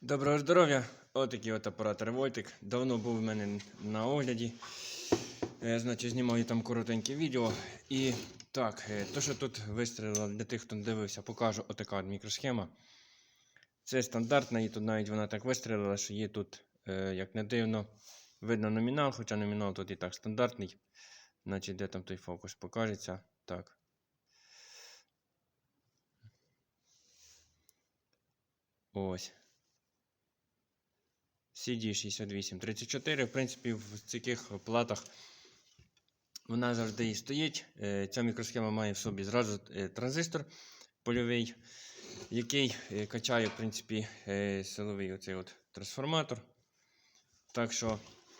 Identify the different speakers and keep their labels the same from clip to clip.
Speaker 1: Доброго здоров'я! Отакий от апарат Револьтик. Давно був у мене на огляді. Е, значить, знімаю там коротеньке відео. І так, е, то, що тут вистрілило для тих, хто не дивився, покажу отака от мікросхема. Це стандартна, і тут навіть вона так вистрілила, що є тут, е, як не дивно, видно номінал, хоча номінал тут і так стандартний. Значить, де там той фокус покажеться. Так. Ось. CD6834. В принципі, в таких платах вона завжди і стоїть. Е, Ця мікросхема має в собі зразу е, транзистор польовий, який е, качає, в принципі, силовий оцей от трансформатор. Так що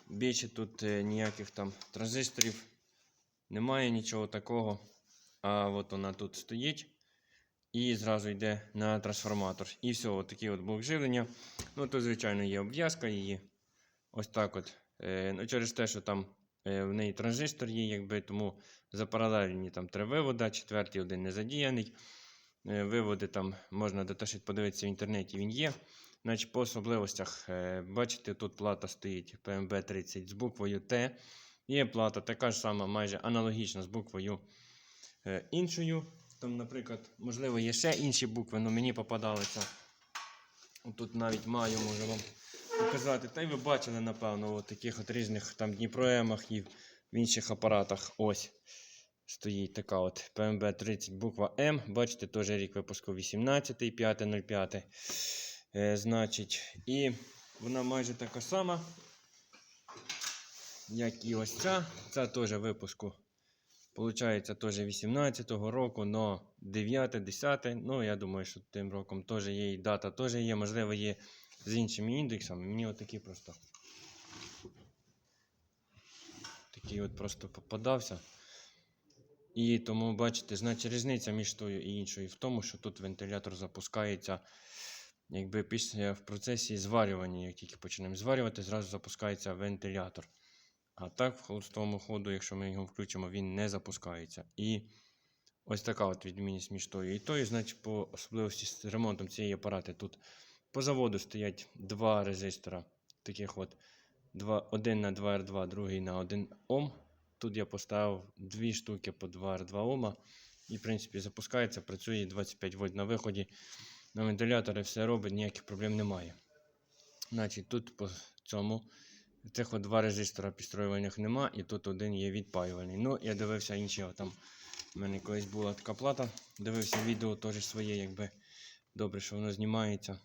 Speaker 1: більше тут ніяких там транзисторів немає, нічого такого. А от вона тут стоїть. І зразу йде на трансформатор. І все, от такий от блок живлення. Ну, тут, звичайно, є обв'язка її. Ось так от. Е, ну, через те, що там е, в неї транзистор є, якби, тому запаралельні там три вивода, четвертий один не задіяний. Е, виводи там можна доташити, подивитися в інтернеті, він є. Значить, по особливостях, е, бачите, тут плата стоїть PMB30 з буквою Т. Є плата така ж сама, майже аналогічна з буквою е, іншою. Там, наприклад, можливо, є ще інші букви, але мені попадалися. Тут навіть маю, можу вам показати. Та й ви бачили, напевно, в таких от різних там Дніпроемах і в інших апаратах. Ось стоїть така от PMB 30 буква М. Бачите, теж рік випуску 18, 5.05. Е, значить, і вона майже така сама, як і ось ця. Це теж випуску. Получається теж 18-го року, но 9, 10. Ну, я думаю, що тим роком теж є і дата теж є, можливо, є з іншими індексами. Мені отакий просто. Такий от просто попадався. І тому, бачите, значить різниця між тою і іншою в тому, що тут вентилятор запускається, якби після в процесі зварювання, як тільки почнемо зварювати, зразу запускається вентилятор. А так, в холостому ходу, якщо ми його включимо, він не запускається. І ось така от відмінність між тою і тою. Значить, по особливості з ремонтом цієї апарати тут по заводу стоять два резистора. Таких от два, один на 2R2, другий на 1 Ом. Тут я поставив дві штуки по 2R2 Ома. І, в принципі, запускається, працює 25 вольт на виході. На вентиляторі все робить, ніяких проблем немає. Значить, тут по цьому. Цих от два резистора підстроювальних нема, і тут один є відпаювальний. Ну, я дивився інші. Там у мене колись була така плата. Дивився відео теж своє, якби добре, що воно знімається.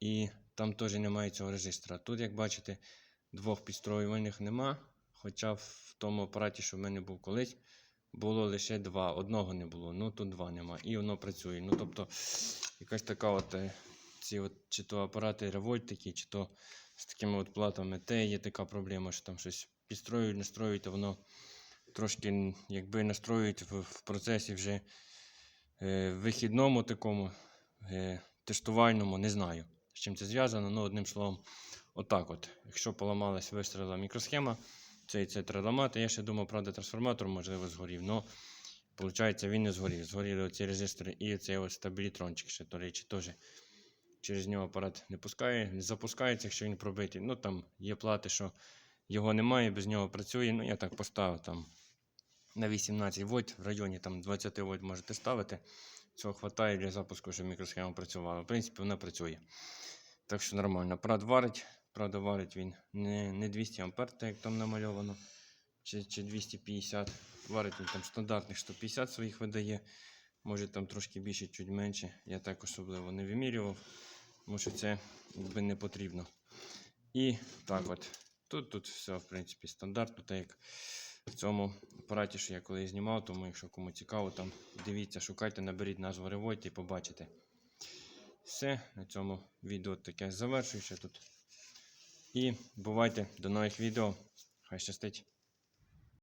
Speaker 1: І там теж немає цього резистора. Тут, як бачите, двох підстроювальних нема. Хоча в тому апараті, що в мене був колись, було лише два. Одного не було. Ну тут два нема. І воно працює. Ну, тобто, якась така от. е, Ці от, чи то апарати револьт такі, чи то з такими от платами, те є така проблема, що там щось підстроюють, настроюють, а воно трошки якби настроюють в, в процесі вже е, вихідному такому е, тестувальному, не знаю, з чим це зв'язано, ну одним словом, отак от. Якщо поламалась, вистрілила мікросхема, цей це треба. Я ще думав, правда, трансформатор можливо згорів, але виходить, він не згорів. Згоріли оці резистори і цей ось стабілітрончик ще, до речі, теж через нього апарат не пускає, не запускається, якщо він пробитий. Ну там є плати, що його немає, без нього працює. Ну, я так поставив там на 18 вольт, в районі там 20 вольт можете ставити. Цього вистачає для запуску, щоб мікросхема працювала. В принципі, вона працює. Так що нормально. Апарат варить, правда, варить він не, не 200 ампер, так як там намальовано, чи, чи 250. Варить він там стандартних 150 своїх видає. Може там трошки більше, чуть менше. Я так особливо не вимірював, тому що це якби не потрібно. І так от. Тут, тут все, в принципі, стандартно, так як в цьому апараті, що я колись знімав, тому якщо кому цікаво, там дивіться, шукайте, наберіть назву Револьт і побачите. Все, на цьому відео таке завершую ще тут. І бувайте до нових відео. Хай щастить!